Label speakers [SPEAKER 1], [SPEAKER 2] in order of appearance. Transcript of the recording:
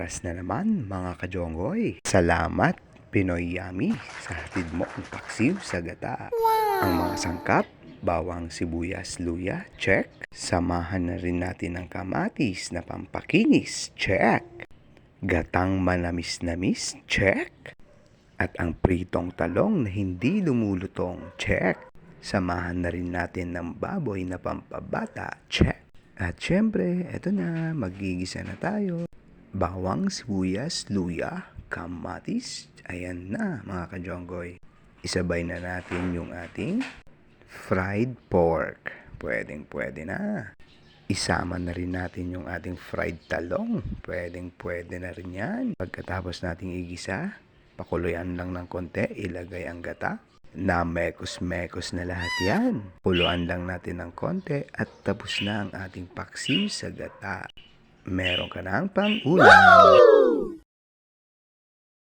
[SPEAKER 1] oras na naman mga kajonggoy. Salamat Pinoy Yami sa hatid mo ang paksiw sa gata. Ang mga sangkap, bawang sibuyas, luya, check. Samahan na rin natin ang kamatis na pampakinis, check. Gatang manamis-namis, check. At ang pritong talong na hindi lumulutong, check. Samahan na rin natin ng baboy na pampabata, check. At syempre, eto na, magigisa na tayo. Bawang, sibuyas, luya, kamatis. Ayan na mga kajonggoy. Isabay na natin yung ating fried pork. Pwedeng pwede na. Isama na rin natin yung ating fried talong. Pwedeng pwede na rin yan. Pagkatapos nating igisa, pakuluyan lang ng konti, ilagay ang gata. Na mekos-mekos na lahat yan. Kuluan lang natin ng konti at tapos na ang ating paksiw sa gata. Merong kanang pang ulam. Woo!